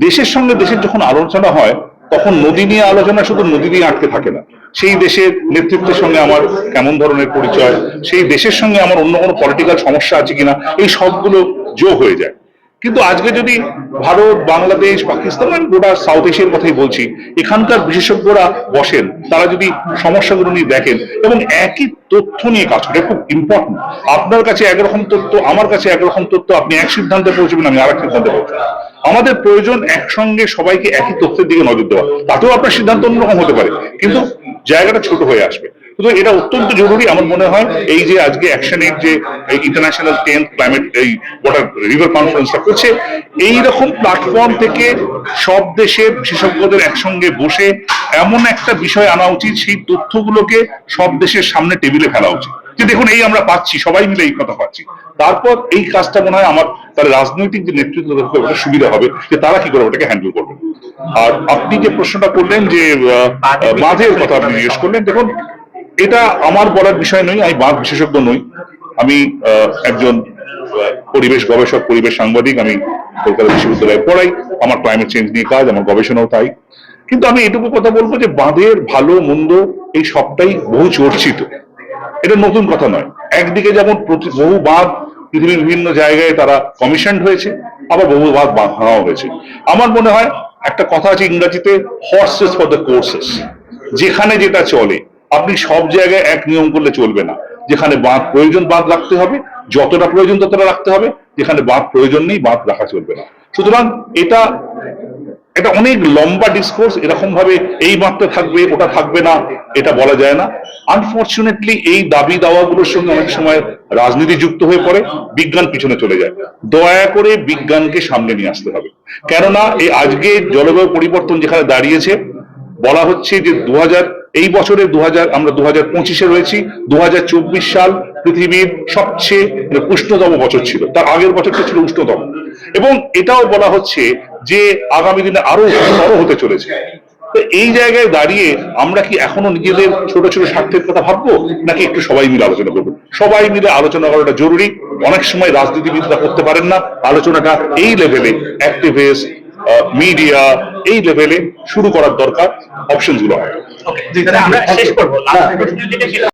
দেশের সঙ্গে দেশের যখন আলোচনা হয়, তখন নদী নিয়ে আলোচনা শুধু নদী নিয়ে আটকে থাকে না। সেই দেশের নেতৃত্বের সঙ্গে আমার কেমন ধরনের পরিচয়? সেই দেশের সঙ্গে আমার অন্য কোনো পলিটিক্যাল সমস্যা আছে কিনা? এই সবগুলো যোগ হয়ে যায়। কিন্তু আজকে যদি ভারত, বাংলাদেশ, পাকিস্তান গোটা সাউথ এশিয়ার কথাই বলছি, এখানকার বিশেষজ্ঞরা বসেন, তারা যদি সমস্যাগুলো নিয়ে দেখেন এবং একই তথ্য নিয়ে কাজ করে খুব ইম্পর্টেন্ট আপনার কাছে একরকম তথ্য, আমার কাছে একরকম তথ্য, আপনি এক সিদ্ধান্তে পৌঁছবেন, আমি আর এক সিদ্ধান্তে পৌঁছবো। আমাদের প্রয়োজন একসঙ্গে সবাইকে একই তথ্যের দিকে নজর দেওয়া। তাতেও আপনার সিদ্ধান্ত অন্যরকম হতে পারে। কিন্তু জায়গাটা ছোট হয়ে আসবে। সুতরাং এটা অত্যন্ত জরুরি আমার মনে হয় এই যে আজকে অ্যাকশনের যে ইন্টারন্যাশনাল টেন্থ ক্লাইমেট এই ওয়াটার রিভার কনফারেন্সটা করছে এই রকম প্ল্যাটফর্ম থেকে সব দেশে বিশেষজ্ঞদের একসঙ্গে বসে এমন একটা বিষয় আনা উচিত, সেই তথ্যগুলোকে সব দেশের সামনে টেবিলে ফেলা উচিত। যে দেখুন এই আমরা পাচ্ছি সবাই মিলে এই কথা পাচ্ছি। তারপর এই কাজটা মনে হয় আমার তার রাজনৈতিক যে নেতৃত্ব ওটা সুবিধা হবে যে তারা কি করে ওটাকে হ্যান্ডেল করবে। আর আপনি যে প্রশ্নটা করলেন যে বাঁধের কথা আপনি জিজ্ঞেস করলেন দেখুন এটা আমার বলার বিষয় নয় আমি বাঁধ বিশেষজ্ঞ নই। আমি একজন পরিবেশ গবেষক পরিবেশ সাংবাদিক আমি কলকাতা বিশ্ববিদ্যালয়ে পড়াই আমার ক্লাইমেট চেঞ্জ নিয়ে কাজ আমার গবেষণাও তাই। কিন্তু আমি এটুকু কথা বলব যে বাঁধের ভালো মন্দ এই সবটাই বহু চর্চিত। এটা নতুন কথা নয়। একদিকে যেমন বহু বাঁধ পৃথিবীর বিভিন্ন জায়গায় তারা কমিশন হয়েছে, আবার বহু বাঁধ বাঁধাও হয়েছে। আমার মনে হয় একটা কথা আছে ইংরাজিতে হর্সেস ফর দ্য কোর্সেস যেখানে যেটা চলে, আপনি সব জায়গায় এক নিয়ম করলে চলবে না। যেখানে বাঁধ প্রয়োজন বাঁধ রাখতে হবে, যতটা প্রয়োজন ততটা রাখতে হবে। যেখানে বাঁধ প্রয়োজন নেই, বাঁধ রাখা চলবে না। সুতরাং এটা এটা অনেক লম্বা ডিসকোর্স এরকম ভাবে এই বাঁধটা থাকবে, ওটা থাকবে না, এটা বলা যায় না। আনফর্চুনেটলি এই দাবি দাওয়াগুলোর সঙ্গে অনেক সময় রাজনীতি যুক্ত হয়ে পড়ে, বিজ্ঞান পিছনে চলে যায়। দয়া করে বিজ্ঞানকে সামনে নিয়ে আসতে হবে। কেননা, এই আজকে জলবায়ু পরিবর্তন যেখানে দাঁড়িয়েছে, বলা হচ্ছে যে দু হাজার এই বছরে দু হাজার আমরা দু হাজার পঁচিশে রয়েছি দু হাজার চব্বিশ সাল পৃথিবীর সবচেয়ে মানে উষ্ণতম বছর ছিল। তার আগের বছরটা ছিল উষ্ণতম। এবং এটাও বলা হচ্ছে যে আগামী দিনে আরও উষ্ণতর হতে চলেছে। তো এই জায়গায় দাঁড়িয়ে আমরা কি এখনও নিজেদের ছোট ছোট স্বার্থের কথা ভাববো নাকি একটু সবাই মিলে আলোচনা করব? সবাই মিলে আলোচনা করাটা জরুরি। অনেক সময় রাজনীতিবিদরা করতে পারেন না। আলোচনাটা এই লেভেলে অ্যাক্টিভিস্ট মিডিয়া এই লেভেলে শুরু করার দরকার অপশনসগুলো হয়।